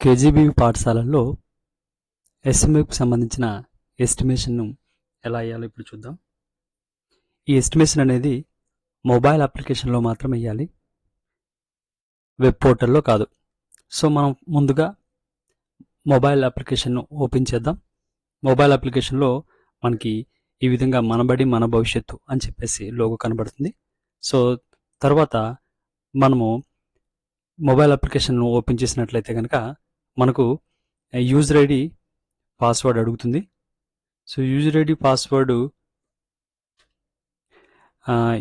KGB పాఠశాలల్లో ఎస్ఎంఏకు సంబంధించిన ఎస్టిమేషన్ను ఎలా వేయాలో ఇప్పుడు చూద్దాం. ఈ ఎస్టిమేషన్ అనేది మొబైల్ అప్లికేషన్లో మాత్రం వేయాలి. వెబ్ పోర్టల్లో కాదు. సో మనం ముందుగా మొబైల్ అప్లికేషన్ను ఓపెన్ చేద్దాం. మొబైల్ అప్లికేషన్లో మనకి ఈ విధంగా మనబడి మన భవిష్యత్తు అని చెప్పేసి లోగో కనబడుతుంది. సో తర్వాత మనము మొబైల్ అప్లికేషన్ను ఓపెన్ చేసినట్లయితే కనుక మనకు యూజర్ ఐడి పాస్వర్డ్ అడుగుతుంది. So user ID password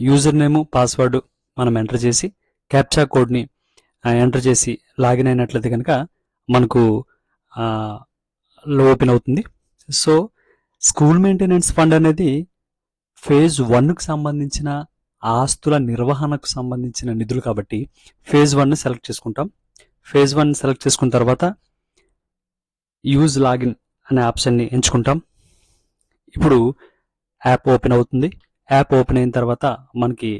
user name password మనం ఎంటర్ చేసి క్యాప్చా కోడ్ని ఎంటర్ చేసి లాగిన్ అయినట్లయితే కనుక మనకు ఓపెన్ అవుతుంది. సో స్కూల్ మెయింటెనెన్స్ ఫండ్ అనేది ఫేజ్ వన్కు సంబంధించిన ఆస్తుల నిర్వహణకు సంబంధించిన నిధులు కాబట్టి ఫేజ్ వన్ సెలెక్ట్ చేసుకుంటాం. ఫేజ్ వన్ సెలెక్ట్ చేసుకున్న తర్వాత యూజ్ లాగిన్ అనే ఆప్షన్ని ఎంచుకుంటాం. ఇప్పుడు యాప్ ఓపెన్ అవుతుంది. యాప్ ఓపెన్ అయిన తర్వాత మనకి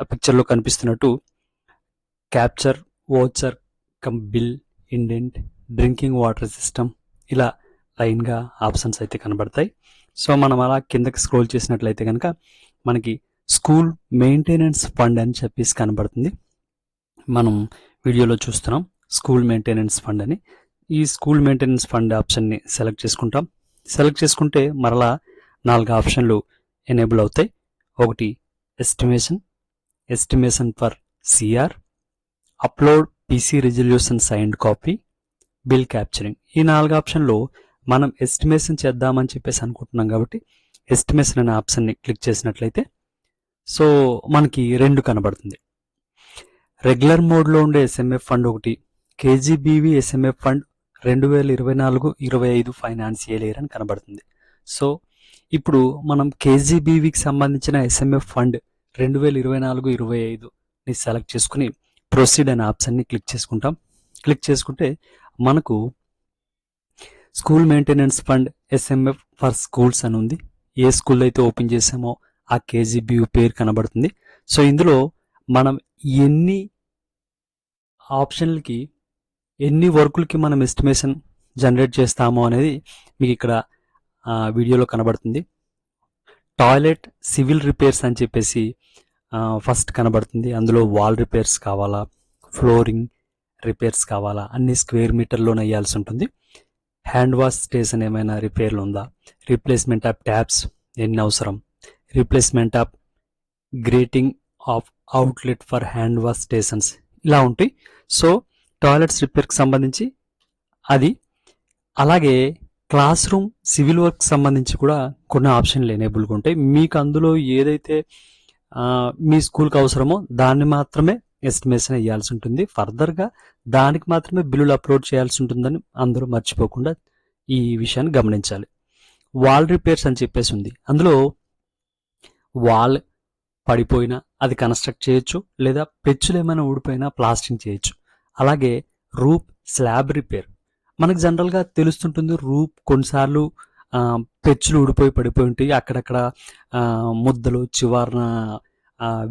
పిక్చర్లో కనిపిస్తున్నట్టు capture voucher cum bill indent drinking water system ఇలా లైన్గా ఆప్షన్స్ అయితే కనబడతాయి. సో మనం అలా కిందకి స్క్రోల్ చేసినట్లయితే కనుక మనకి స్కూల్ మెయింటెనెన్స్ ఫండ్ అని చెప్పేసి కనబడుతుంది. మనం వీడియోలో చూస్తున్నాం. స్కూల్ మెయింటెనెన్స్ ఫండ్ అని. ఈ స్కూల్ మెయింటెనెన్స్ ఫండ్ ఆప్షన్ని సెలెక్ట్ చేసుకుంటాం. సెలెక్ట్ చేసుకుంటే మరలా నాలుగు ఆప్షన్లు ఎనేబుల్ అవుతాయి. ఒకటి estimation estimation for CR upload PC resolution signed copy bill capturing ఈ నాలుగు ఆప్షన్లో మనం ఎస్టిమేషన్ చేద్దామని చెప్పేసి అనుకుంటున్నాం కాబట్టి ఎస్టిమేషన్ అనే ఆప్షన్ని క్లిక్ చేసినట్లయితే సో మనకి రెండు కనబడుతుంది. రెగ్యులర్ మోడ్లో ఉండే ఎస్ఎంఎఫ్ ఫండ్ ఒకటి కేజీబీవీ ఎస్ఎంఎఫ్ ఫండ్ రెండు వేల ఇరవై నాలుగు ఇరవై ఐదు ఫైనాన్షియల్ ఇయర్ అని కనబడుతుంది. సో ఇప్పుడు మనం కేజీబీవీకి సంబంధించిన ఎస్ఎంఎఫ్ ఫండ్ రెండు వేల ఇరవై నాలుగు ఇరవై ఐదుని సెలెక్ట్ చేసుకుని ప్రొసీడ్ అనే ఆప్షన్ని క్లిక్ చేసుకుంటాం. క్లిక్ చేసుకుంటే మనకు school maintenance fund SMF for schools అని ఉంది. ఏ స్కూల్ అయితే ఓపెన్ చేసామో ఆ కేజీబీ పేరు కనబడుతుంది. సో ఇందులో మనం ఎన్ని ఆప్షన్లకి ఎన్ని వర్కులకి మనం ఎస్టిమేషన్ జనరేట్ చేస్తామో అనేది మీకు ఇక్కడ వీడియోలో కనబడుతుంది. టాయిలెట్ సివిల్ రిపేర్స్ అని చెప్పేసి ఫస్ట్ కనబడుతుంది. అందులో వాల్ రిపేర్స్ కావాలా ఫ్లోరింగ్ రిపేర్స్ కావాలా అన్ని స్క్వేర్ మీటర్లోనే వేయాల్సి ఉంటుంది. హ్యాండ్ వాష్ స్టేషన్ ఏమైనా రిపేర్లు ఉందా? రీప్లేస్మెంట్ ఆఫ్ ట్యాప్స్ ఎన్ని అవసరం? Replacement of grating of outlet for hand wash stations ఇలా ఉంటాయి. సో టాయిలెట్స్ రిపేర్కి సంబంధించి అది అలాగే క్లాస్ రూమ్ సివిల్ వర్క్ సంబంధించి కూడా కొన్ని ఆప్షన్లు ఎనేబుల్గా ఉంటాయి. మీకు అందులో ఏదైతే మీ స్కూల్కి అవసరమో దాన్ని మాత్రమే ఎస్టిమేషన్ వేయాల్సి ఉంటుంది. ఫర్దర్గా దానికి మాత్రమే బిల్లులు అప్లోడ్ చేయాల్సి ఉంటుందని అందరూ మర్చిపోకుండా ఈ విషయాన్ని గమనించాలి. వాల్ రిపేర్స్ అని చెప్పేసి ఉంది. అందులో వాల్ పడిపోయినా అది కన్స్ట్రక్ట్ చేయొచ్చు లేదా పెచ్చులు ఏమైనా ఊడిపోయినా ప్లాస్టింగ్ చేయొచ్చు. అలాగే రూప్ స్లాబ్ రిపేర్. మనకు జనరల్గా తెలుస్తుంటుంది రూప్ కొన్నిసార్లు పెచ్చులు ఊడిపోయి పడిపోయి ఉంటాయి. అక్కడక్కడ ముద్దలు చివరన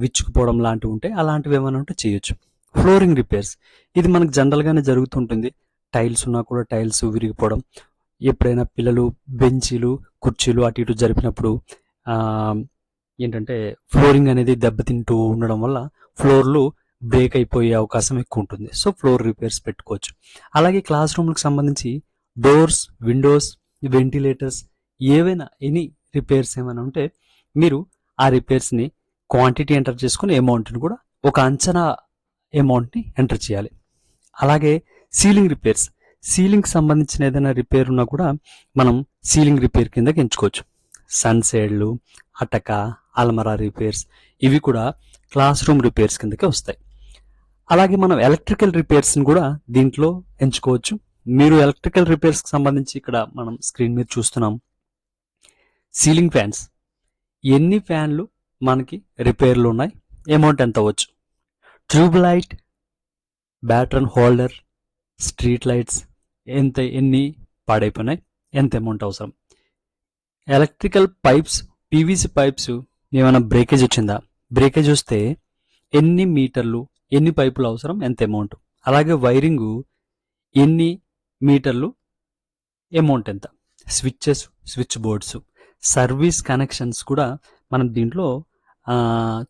విచ్చుకుపోవడం లాంటివి ఉంటాయి అలాంటివి ఏమైనా ఉంటే చేయొచ్చు. Flooring repairs. ఇది మనకు జనరల్గానే జరుగుతుంటుంది. టైల్స్ ఉన్నా కూడా టైల్స్ విరిగిపోవడం. ఎప్పుడైనా పిల్లలు బెంచీలు కుర్చీలు అటు ఇటు జరిపినప్పుడు ఏంటంటే ఫ్లోరింగ్ అనేది దెబ్బతింటూ ఉండడం వల్ల ఫ్లోర్లు బ్రేక్ అయిపోయే అవకాశం ఎక్కువ ఉంటుంది సో ఫ్లోర్ రిపేర్స్ పెట్టుకోవచ్చు. అలాగే క్లాస్ రూమ్లకు సంబంధించి డోర్స్ విండోస్ వెంటిలేటర్స్ ఏవైనా ఎనీ రిపేర్స్ ఏమైనా ఉంటే మీరు ఆ రిపేర్స్ని క్వాంటిటీ ఎంటర్ చేసుకుని అమౌంట్ని కూడా ఒక అంచనా అమౌంట్ని ఎంటర్ చేయాలి. అలాగే సీలింగ్ రిపేర్స్. సీలింగ్ సంబంధించిన ఏదైనా రిపేర్ ఉన్నా కూడా మనం సీలింగ్ రిపేర్ కిందకి ఎంచుకోవచ్చు. సన్సైడ్లు అటక అల్మరా రిపేర్స్ ఇవి కూడా క్లాస్ రూమ్ రిపేర్స్ కిందకే వస్తాయి. అలాగే మనం ఎలక్ట్రికల్ రిపేర్స్ని కూడా దీంట్లో ఎంచుకోవచ్చు. మీరు ఎలక్ట్రికల్ రిపేర్స్కి సంబంధించి ఇక్కడ మనం స్క్రీన్ మీద చూస్తున్నాం. సీలింగ్ ఫ్యాన్స్ ఎన్ని ఫ్యాన్లు మనకి రిపేర్లు ఉన్నాయి? అమౌంట్ ఎంత అవ్వచ్చు? Tube light batten holder street lights ఎంత ఎన్ని పాడైపోయినాయి? ఎంత అమౌంట్ అవసరం? ఎలక్ట్రికల్ పైప్స్ పీవీసీ పైప్స్ ఏమైనా బ్రేకేజ్ వచ్చిందా? బ్రేకేజ్ వస్తే ఎన్ని మీటర్లు ఎన్ని పైపులు అవసరం ఎంత అమౌంట్ అలాగే వైరింగ్ ఎన్ని మీటర్లు అమౌంట్ ఎంత. Switches switch boards service connections కూడా మనం దీంట్లో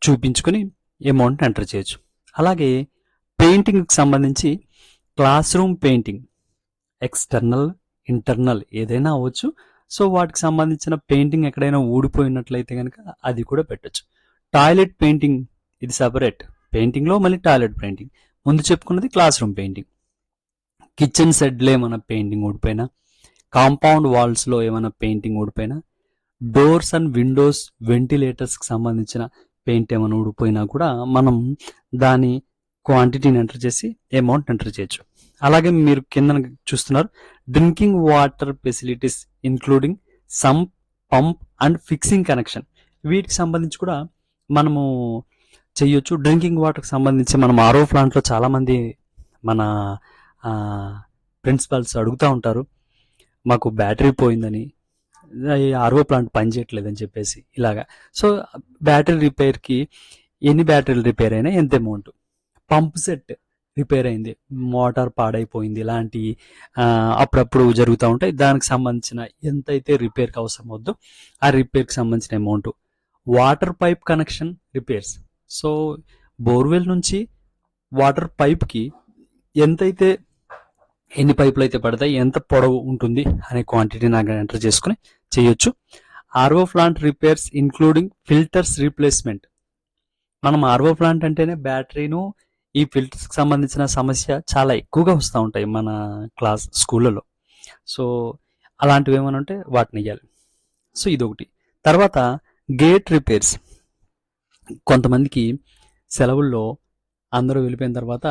చూపించుకొని అమౌంట్ ఎంటర్ చేయొచ్చు. అలాగే పెయింటింగ్కి సంబంధించి class room painting external internal ఏదైనా అవ్వచ్చు. సో వాటికి సంబంధించిన పెయింటింగ్ ఎక్కడైనా ఊడిపోయినట్లయితే కనుక అది కూడా పెట్టచ్చు. టాయిలెట్ పెయింటింగ్ ఇది సపరేట్ పెయింటింగ్లో మళ్ళీ టాయిలెట్ పెయింటింగ్. ముందు చెప్పుకున్నది క్లాస్ రూమ్ పెయింటింగ్. కిచెన్ సెడ్లో ఏమైనా పెయింటింగ్ ఓడిపోయినా కాంపౌండ్ వాల్స్లో ఏమైనా పెయింటింగ్ ఓడిపోయినా డోర్స్ అండ్ విండోస్ వెంటిలేటర్స్కి సంబంధించిన పెయింట్ ఏమైనా ఊడిపోయినా కూడా మనం దాని క్వాంటిటీని ఎంటర్ చేసి అమౌంట్ ఎంటర్ చేయొచ్చు. అలాగే మీరు కింద చూస్తున్నారు drinking water facilities including some pump and fixing connection వీటికి సంబంధించి కూడా మనము చేయొచ్చు. డ్రింకింగ్ వాటర్కి సంబంధించి మనం ఆరో ప్లాంట్లో చాలామంది మన ప్రిన్సిపల్స్ అడుగుతూ ఉంటారు. మాకు బ్యాటరీ పోయిందని. ఆర్ఓ ప్లాంట్ పనిచేయట్లేదని చెప్పేసి ఇలాగా. సో బ్యాటరీ రిపేర్కి ఎన్ని బ్యాటరీలు రిపేర్ అయినా ఎంత అమౌంట్? పంప్ సెట్ రిపేర్ అయింది. మోటార్ పాడైపోయింది. ఇలాంటి అప్పుడప్పుడు జరుగుతూ ఉంటాయి. దానికి సంబంధించిన ఎంతైతే రిపేర్కి అవసరం అవుద్దో ఆ రిపేర్కి సంబంధించిన amount. Water pipe connection repairs. So borewell నుంచి వాటర్ పైప్కి ఎంతైతే ఎన్ని పైపులు అయితే పడతాయి ఎంత పొడవు ఉంటుంది అనే క్వాంటిటీ నాకు ఎంటర్ చేసుకుని చేయొచ్చు. RO plant repairs including filters replacement మనం ఆర్ఓ ప్లాంట్ అంటేనే బ్యాటరీను ఈ ఫిల్టర్స్కి సంబంధించిన సమస్య చాలా ఎక్కువగా వస్తూ ఉంటాయి మన క్లాస్ స్కూళ్ళలో. సో అలాంటివి ఏమైనా ఉంటే వాటిని ఇవ్వాలి సో ఇదొకటి. తర్వాత గేట్ రిపేర్స్ కొంతమందికి సెలవుల్లో అందరూ వెళ్ళిపోయిన తర్వాత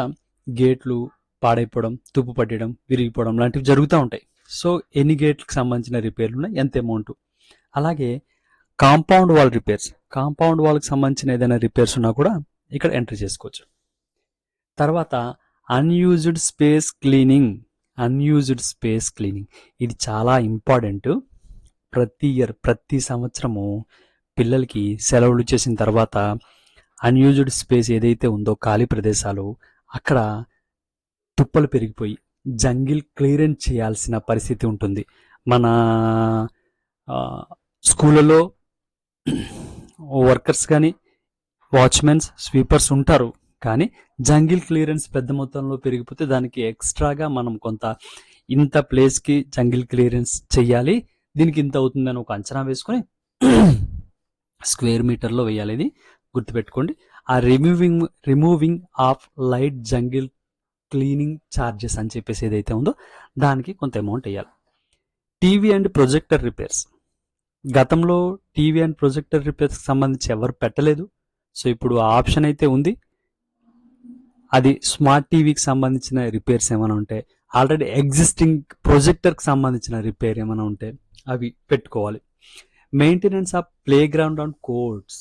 గేట్లు పాడైపోవడం తుప్పు పట్టడం విరిగిపోవడం లాంటివి జరుగుతూ ఉంటాయి. సో ఎన్ని గేట్లకు సంబంధించిన రిపేర్లు ఉన్నాయి? ఎంత అమౌంట్? అలాగే కాంపౌండ్ వాల్ రిపేర్స్. కాంపౌండ్ వాల్కి సంబంధించిన ఏదైనా రిపేర్స్ ఉన్నా కూడా ఇక్కడ ఎంటర్ చేసుకోవచ్చు. తర్వాత unused space cleaning unused space cleaning ఇది చాలా ఇంపార్టెంట్. ప్రతి ఇయర్ ప్రతి సంవత్సరము పిల్లలకి సెలవులు చేసిన తర్వాత అన్యూజ్డ్ స్పేస్ ఏదైతే ఉందో ఖాళీ ప్రదేశాలు అక్కడ తుప్పలు పెరిగిపోయి జంగిల్ క్లియరెన్స్ చేయాల్సిన పరిస్థితి ఉంటుంది. మన స్కూళ్ళలో వర్కర్స్ కానీ వాచ్మెన్స్ స్వీపర్స్ ఉంటారు. కానీ జంగిల్ క్లియరెన్స్ పెద్ద మొత్తంలో పెరిగిపోతే దానికి ఎక్స్ట్రాగా మనం కొంత ఇంత ప్లేస్కి జంగిల్ క్లియరెన్స్ చేయాలి. దీనికి ఇంత అవుతుందని ఒక అంచనా వేసుకొని స్క్వేర్ మీటర్లో వేయాలి ఇది గుర్తుపెట్టుకోండి. ఆ removing removing of light jungle cleaning charges అని చెప్పేసి ఏదైతే ఉందో దానికి కొంత అమౌంట్ వేయాలి. టీవీ అండ్ ప్రొజెక్టర్ రిపేర్స్ గతంలో టీవీ అండ్ ప్రొజెక్టర్ రిపేర్స్కి సంబంధించి ఎవరు పెట్టలేదు. సో ఇప్పుడు ఆ ఆప్షన్ అయితే ఉంది. అది స్మార్ట్ టీవీకి సంబంధించిన రిపేర్స్ ఏమైనా ఉంటే ఆల్రెడీ ఎగ్జిస్టింగ్ ప్రొజెక్టర్కి సంబంధించిన రిపేర్ ఏమైనా ఉంటే అవి పెట్టుకోవాలి. Maintenance of playground and courts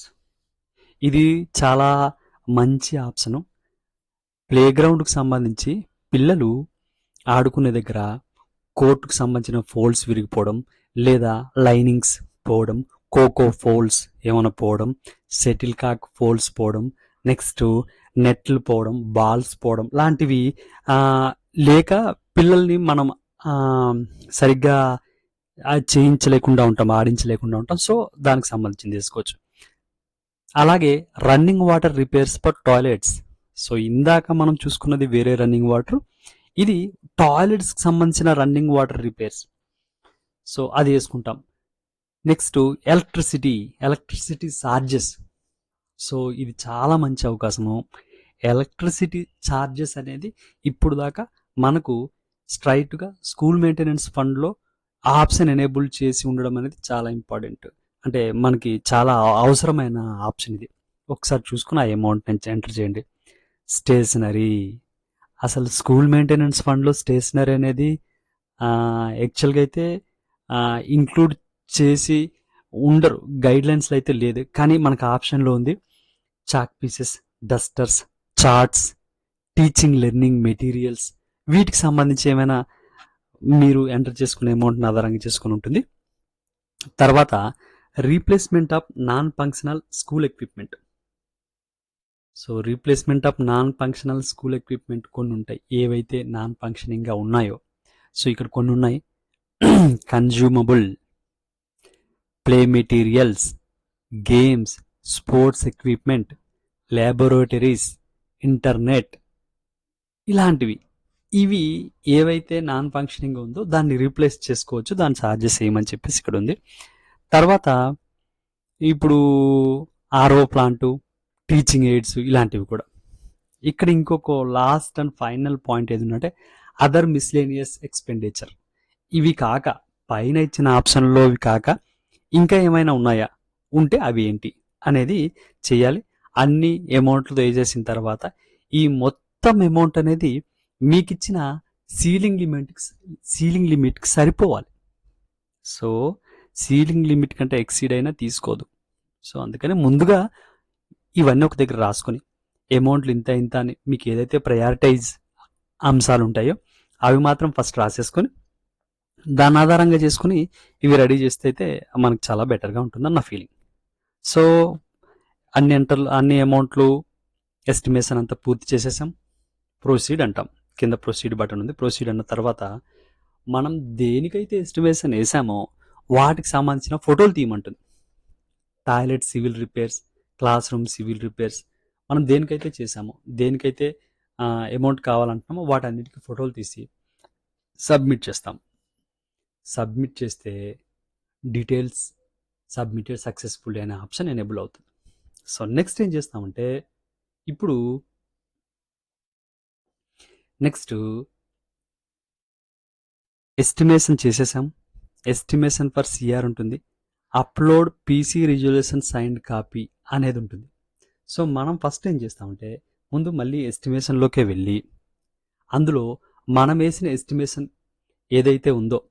ఇది చాలా మంచి ఆప్షను. ప్లే గ్రౌండ్కి సంబంధించి పిల్లలు ఆడుకునే దగ్గర కోర్టుకు సంబంధించిన ఫోల్డ్స్ విరిగిపోవడం లేదా లైనింగ్స్ పోవడం కోకో ఫోల్స్ ఏమైనా పోవడం సెటిల్ కాక్ ఫోల్స్ పోవడం నెక్స్ట్ నెట్లు పోవడం బాల్స్ పోవడం లాంటివి లేక పిల్లల్ని మనం సరిగ్గా అది చేయించలేకుండా ఉంటాం ఆడించలేకుండా ఉంటాం. సో దానికి సంబంధించింది తీసుకోవచ్చు అలాగే running water repairs for toilets so ఇందాక మనం చూసుకున్నది వేరే రన్నింగ్ వాటర్ ఇది టాయిలెట్స్కి సంబంధించిన రన్నింగ్ వాటర్ రిపేర్స్ సో అది వేసుకుంటాం. Next electricity electricity charges so ఇది చాలా మంచి అవకాశము. ఎలక్ట్రిసిటీ ఛార్జెస్ అనేది ఇప్పుడు దాకా మనకు స్ట్రైట్గా స్కూల్ మెయింటెనెన్స్ ఫండ్లో ఆప్షన్ ఎనేబుల్ చేసి ఉండడం అనేది చాలా ఇంపార్టెంట్ అంటే మనకి చాలా అవసరమైన ఆప్షన్ ఇది. ఒకసారి చూసుకుని ఆ అమౌంట్ నుంచి ఎంటర్ చేయండి. స్టేషనరీ అసలు స్కూల్ మెయింటెనెన్స్ ఫండ్లో స్టేషనరీ అనేది యాక్చువల్గా అయితే ఇంక్లూడ్ చేసి ఉండరు. గైడ్ లైన్స్లో అయితే లేదు. కానీ మనకు ఆప్షన్లో ఉంది. Chalk pieces dusters charts teaching learning materials వీటికి సంబంధించి ఏమైనా మీరు ఎంటర్ చేసుకునే అమౌంట్ని ఆధారంగా చేసుకుని ఉంటుంది. తర్వాత replacement of non functional school equipment so replacement of non functional school equipment కొన్ని ఉంటాయి. ఏవైతే నాన్ ఫంక్షనింగ్గా ఉన్నాయో. సో ఇక్కడ కొన్ని ఉన్నాయి. Consumable play materials games sports equipment laboratories internet ఇలాంటివి. ఇవి ఏవైతే నాన్ ఫంక్షనింగ్ ఉందో దాన్ని రీప్లేస్ చేసుకోవచ్చు దాని ఛార్జెస్ ఏమని చెప్పేసి ఇక్కడ ఉంది. తర్వాత ఇప్పుడు ఆర్ఓ ప్లాంటు టీచింగ్ ఎయిడ్స్ ఇలాంటివి కూడా. ఇక్కడ ఇంకొక లాస్ట్ అండ్ ఫైనల్ పాయింట్ ఏది ఉందంటే అదర్ మిస్లేనియస్ ఎక్స్పెండిచర్. ఇవి కాక పైన ఇచ్చిన ఆప్షన్లో ఇవి కాక ఇంకా ఏమైనా ఉన్నాయా? ఉంటే అవి ఏంటి అనేది చేయాలి. అన్ని అమౌంట్లు వేసేసిన తర్వాత ఈ మొత్తం అమౌంట్ అనేది మీకు ఇచ్చిన సీలింగ్ లిమిట్ సీలింగ్ లిమిట్కి సరిపోవాలి. సో సీలింగ్ లిమిట్ కంటే ఎక్సీడ్ అయినా తీసుకోదు. సో అందుకని ముందుగా ఇవన్నీ ఒక దగ్గర రాసుకొని అమౌంట్లు ఇంత ఇంత అని మీకు ఏదైతే ప్రయారిటైజ్ అంశాలు ఉంటాయో అవి మాత్రం ఫస్ట్ రాసేసుకొని దాని ఆధారంగా చేసుకుని ఇవి రెడీ చేస్తే అయితే మనకు చాలా బెటర్గా ఉంటుందని నా ఫీలింగ్ సో అన్ని ఎంటర్లు అన్ని అమౌంట్లు ఎస్టిమేషన్ అంతా పూర్తి చేసేసాం. ప్రొసీడ్ అంటాం. కింద ప్రొసీడ్ బటన్ ఉంది. ప్రొసీడ్ అన్న తర్వాత మనం దేనికైతే ఎస్టిమేషన్ వేసామో వాటికి సంబంధించిన ఫోటోలు తీయమంటుంది. Toilet civil repairs class room civil repairs మనం దేనికైతే చేసామో దేనికైతే అమౌంట్ కావాలంటున్నామో వాటన్నిటికి ఫోటోలు తీసి సబ్మిట్ చేస్తాం. సబ్మిట్ చేస్తే డీటెయిల్స్ సబ్మిటెడ్ సక్సెస్ఫుల్ అనే ఆప్షన్ ఎనేబుల్ అవుతుంది. సో నెక్స్ట్ ఏం చేస్తామంటే ఇప్పుడు నెక్స్ట్ ఎస్టిమేషన్ చేసేసాం. ఎస్టిమేషన్ ఫర్ సిఆర్ ఉంటుంది. Upload PC resolution signed copy అనేది ఉంటుంది. సో మనం ఫస్ట్ ఏం చేస్తామంటే ముందు మళ్ళీ ఎస్టిమేషన్లోకే వెళ్ళి అందులో మనం వేసిన ఎస్టిమేషన్ ఏదైతే ఉందో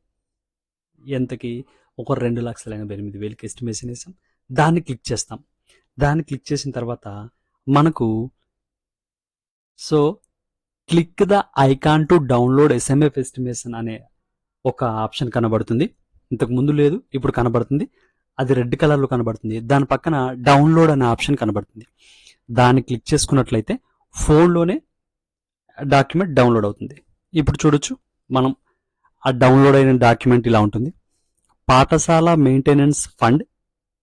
ఎంతకి ఒక రెండు లక్షల ఎనభై ఎనిమిది వేలకి ఎస్టిమేషన్ వేసాం. దాన్ని క్లిక్ చేస్తాం. దాన్ని క్లిక్ చేసిన తర్వాత మనకు so click the icon to download SMF estimation అనే ఒక ఆప్షన్ కనబడుతుంది. ఇంతకు ముందు లేదు ఇప్పుడు కనబడుతుంది. అది రెడ్ కలర్లో కనబడుతుంది. దాని పక్కన డౌన్లోడ్ అనే ఆప్షన్ కనబడుతుంది. దాన్ని క్లిక్ చేసుకున్నట్లయితే ఫోన్లోనే డాక్యుమెంట్ డౌన్లోడ్ అవుతుంది. ఇప్పుడు చూడొచ్చు మనం ఆ డౌన్లోడ్ అయిన డాక్యుమెంట్ ఇలా ఉంటుంది. పాఠశాల మెయింటెనెన్స్ ఫండ్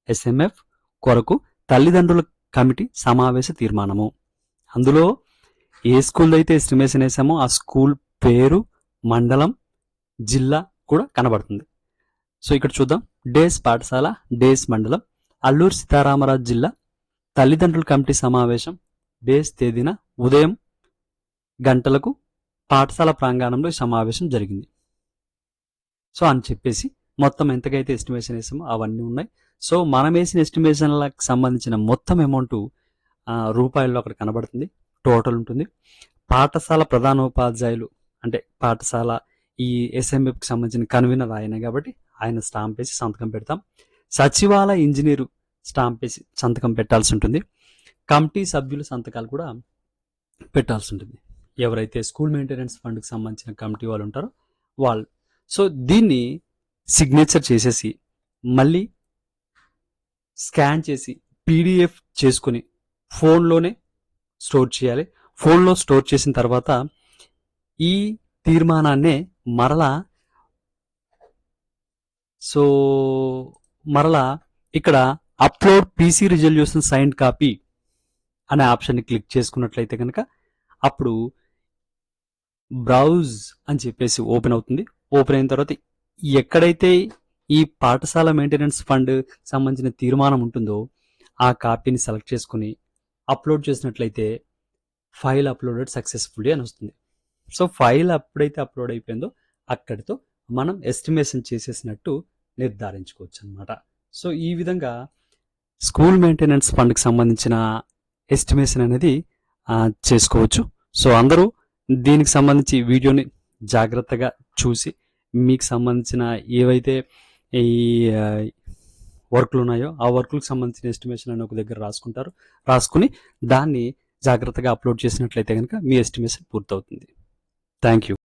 ఎస్ఎంఎఫ్ కొరకు తల్లిదండ్రుల కమిటీ సమావేశ తీర్మానము. అందులో ఏ స్కూల్ అయితే ఎస్టిమేషన్ వేసామో ఆ స్కూల్ పేరు మండలం జిల్లా కూడా కనబడుతుంది. సో ఇక్కడ చూద్దాం. డేస్ పాఠశాల డేస్ మండలం అల్లూరు సీతారామరాజు జిల్లా తల్లిదండ్రుల కమిటీ సమావేశం డేస్ తేదీన ఉదయం గంటలకు పాఠశాల ప్రాంగణంలో ఈ సమావేశం జరిగింది. సో అని చెప్పేసి మొత్తం ఎంతకైతే ఎస్టిమేషన్ వేసామో అవన్నీ ఉన్నాయి. సో మనం వేసిన ఎస్టిమేషన్లకు సంబంధించిన మొత్తం అమౌంట్ రూపాయల్లో అక్కడ కనబడుతుంది. టోటల్ ఉంటుంది. పాఠశాల ప్రధానోపాధ్యాయులు అంటే పాఠశాల ఈ ఎస్ఎంఎఫ్కి సంబంధించిన కన్వీనర్ ఆయన కాబట్టి ఆయన స్టాంప్ వేసి సంతకం పెడతాం. సచివాలయ ఇంజనీరు స్టాంప్ వేసి సంతకం పెట్టాల్సి ఉంటుంది. కమిటీ సభ్యుల సంతకాలు కూడా పెట్టాల్సి ఉంటుంది. ఎవరైతే స్కూల్ మెయింటెనెన్స్ ఫండ్కి సంబంధించిన కమిటీ వాళ్ళు ఉంటారో వాళ్ళు. సో దీన్ని సిగ్నేచర్ చేసేసి మళ్ళీ స్కాన్ చేసి పీడిఎఫ్ చేసుకుని ఫోన్లోనే స్టోర్ చేయాలి. ఫోన్లో స్టోర్ చేసిన తర్వాత ఈ తీర్మానాన్నే మరలా సో మరలా ఇక్కడ upload PC resolution sign copy అనే ఆప్షన్ని క్లిక్ చేసుకున్నట్లయితే కనుక అప్పుడు బ్రౌజ్ అని చెప్పేసి ఓపెన్ అవుతుంది. ఓపెన్ అయిన తర్వాత ఎక్కడైతే ఈ పాఠశాల మెయింటెనెన్స్ ఫండ్ సంబంధించిన తీర్మానం ఉంటుందో ఆ కాపీని సెలెక్ట్ చేసుకుని అప్లోడ్ చేసినట్లయితే ఫైల్ అప్లోడెడ్ సక్సెస్ఫుల్లీ అని వస్తుంది. సో ఫైల్ ఎప్పుడైతే అప్లోడ్ అయిపోయిందో అక్కడితో మనం ఎస్టిమేషన్ చేసేసినట్టు నిర్ధారించుకోవచ్చు అనమాట సో ఈ విధంగా స్కూల్ మెయింటెనెన్స్ ఫండ్కి సంబంధించిన ఎస్టిమేషన్ అనేది చేసుకోవచ్చు. సో అందరూ దీనికి సంబంధించి వీడియోని జాగ్రత్తగా చూసి మీకు సంబంధించిన ఏవైతే ఈ వర్క్లు ఉన్నాయో ఆ వర్క్లకు సంబంధించిన ఎస్టిమేషన్ అని ఒక దగ్గర రాసుకుంటారు. రాసుకుని దాన్ని జాగ్రత్తగా అప్లోడ్ చేసినట్లయితే కనుక మీ ఎస్టిమేషన్ పూర్తవుతుంది. Thank you